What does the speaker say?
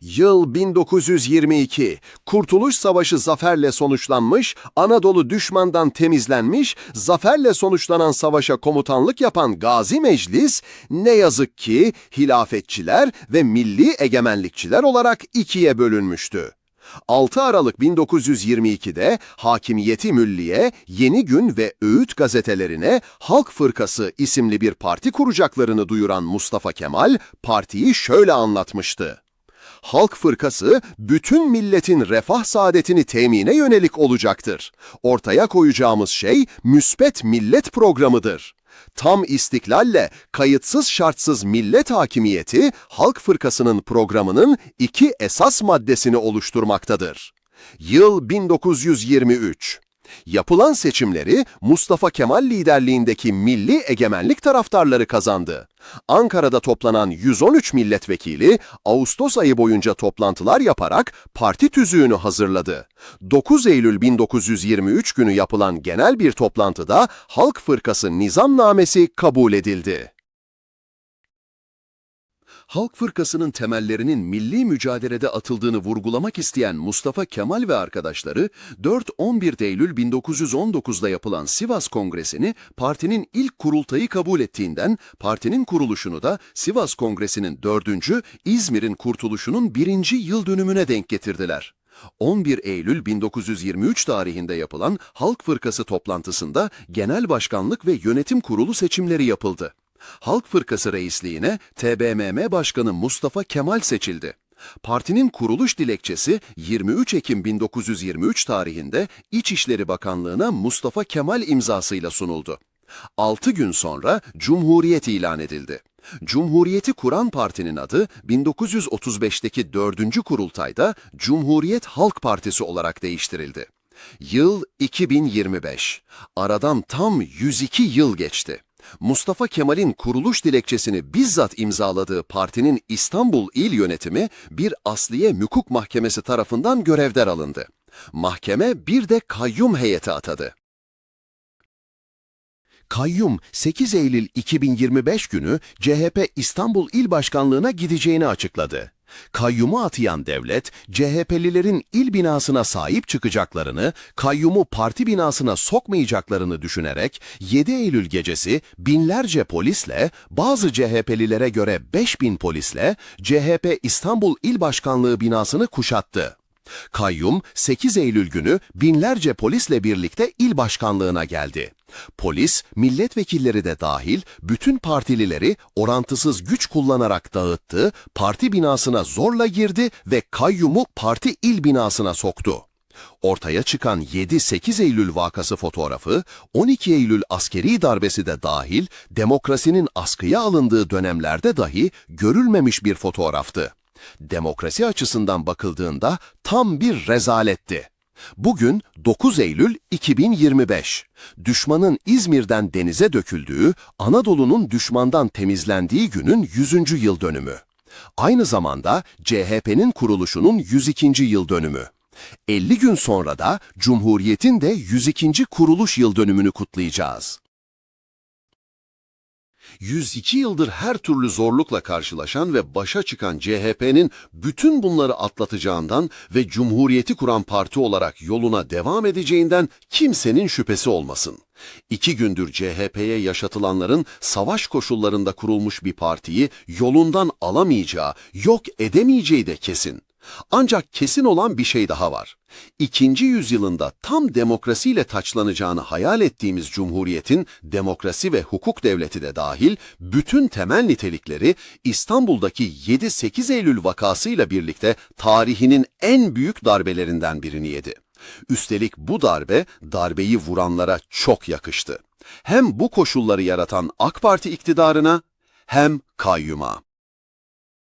Yıl 1922. Kurtuluş Savaşı zaferle sonuçlanmış, Anadolu düşmandan temizlenmiş, zaferle sonuçlanan savaşa komutanlık yapan Gazi Meclis, ne yazık ki hilafetçiler ve milli egemenlikçiler olarak ikiye bölünmüştü. 6 Aralık 1922'de Hakimiyeti Milliye, Yeni Gün ve Öğüt gazetelerine Halk Fırkası isimli bir parti kuracaklarını duyuran Mustafa Kemal, partiyi şöyle anlatmıştı. Halk Fırkası bütün milletin refah saadetini temine yönelik olacaktır. Ortaya koyacağımız şey müspet millet programıdır. Tam istiklalle kayıtsız şartsız millet hakimiyeti Halk Fırkası'nın programının iki esas maddesini oluşturmaktadır. Yıl 1923. Yapılan seçimleri Mustafa Kemal liderliğindeki milli egemenlik taraftarları kazandı. Ankara'da toplanan 113 milletvekili Ağustos ayı boyunca toplantılar yaparak parti tüzüğünü hazırladı. 9 Eylül 1923 günü yapılan genel bir toplantıda Halk Fırkası nizamnamesi kabul edildi. Halk Fırkası'nın temellerinin milli mücadelede atıldığını vurgulamak isteyen Mustafa Kemal ve arkadaşları 4-11 Eylül 1919'da yapılan Sivas Kongresi'ni partinin ilk kurultayı kabul ettiğinden partinin kuruluşunu da Sivas Kongresi'nin 4. İzmir'in kurtuluşunun 1. yıl dönümüne denk getirdiler. 11 Eylül 1923 tarihinde yapılan Halk Fırkası toplantısında genel başkanlık ve yönetim kurulu seçimleri yapıldı. Halk Fırkası reisliğine TBMM Başkanı Mustafa Kemal seçildi. Partinin kuruluş dilekçesi 23 Ekim 1923 tarihinde İçişleri Bakanlığı'na Mustafa Kemal imzasıyla sunuldu. 6 gün sonra Cumhuriyet ilan edildi. Cumhuriyeti kuran partinin adı 1935'teki 4. kurultayda Cumhuriyet Halk Partisi olarak değiştirildi. Yıl 2025. Aradan tam 102 yıl geçti. Mustafa Kemal'in kuruluş dilekçesini bizzat imzaladığı partinin İstanbul İl Yönetimi bir asliye mükuk mahkemesi tarafından görevden alındı. Mahkeme bir de kayyum heyeti atadı. Kayyum 8 Eylül 2025 günü CHP İstanbul İl Başkanlığı'na gideceğini açıkladı. Kayyumu atayan devlet, CHP'lilerin il binasına sahip çıkacaklarını, kayyumu parti binasına sokmayacaklarını düşünerek 7 Eylül gecesi binlerce polisle, bazı CHP'lilere göre 5000 polisle CHP İstanbul İl Başkanlığı binasını kuşattı. Kayyum 8 Eylül günü binlerce polisle birlikte il başkanlığına geldi. Polis, milletvekilleri de dahil bütün partilileri orantısız güç kullanarak dağıttı, parti binasına zorla girdi ve kayyumu parti il binasına soktu. Ortaya çıkan 7-8 Eylül vakası fotoğrafı, 12 Eylül askeri darbesi de dahil demokrasinin askıya alındığı dönemlerde dahi görülmemiş bir fotoğraftı. Demokrasi açısından bakıldığında tam bir rezaletti. Bugün 9 Eylül 2025. Düşmanın İzmir'den denize döküldüğü, Anadolu'nun düşmandan temizlendiği günün 100. yıl dönümü. Aynı zamanda CHP'nin kuruluşunun 102. yıl dönümü. 50 gün sonra da Cumhuriyet'in de 102. kuruluş yıl dönümünü kutlayacağız. 102 yıldır her türlü zorlukla karşılaşan ve başa çıkan CHP'nin bütün bunları atlatacağından ve Cumhuriyeti kuran parti olarak yoluna devam edeceğinden kimsenin şüphesi olmasın. İki gündür CHP'ye yaşatılanların savaş koşullarında kurulmuş bir partiyi yolundan alamayacağı, yok edemeyeceği de kesin. Ancak kesin olan bir şey daha var. İkinci yüzyılında tam demokrasiyle taçlanacağını hayal ettiğimiz cumhuriyetin demokrasi ve hukuk devleti de dahil bütün temel nitelikleri İstanbul'daki 7-8 Eylül vakasıyla birlikte tarihinin en büyük darbelerinden birini yedi. Üstelik bu darbe darbeyi vuranlara çok yakıştı. Hem bu koşulları yaratan AK Parti iktidarına hem kayyuma.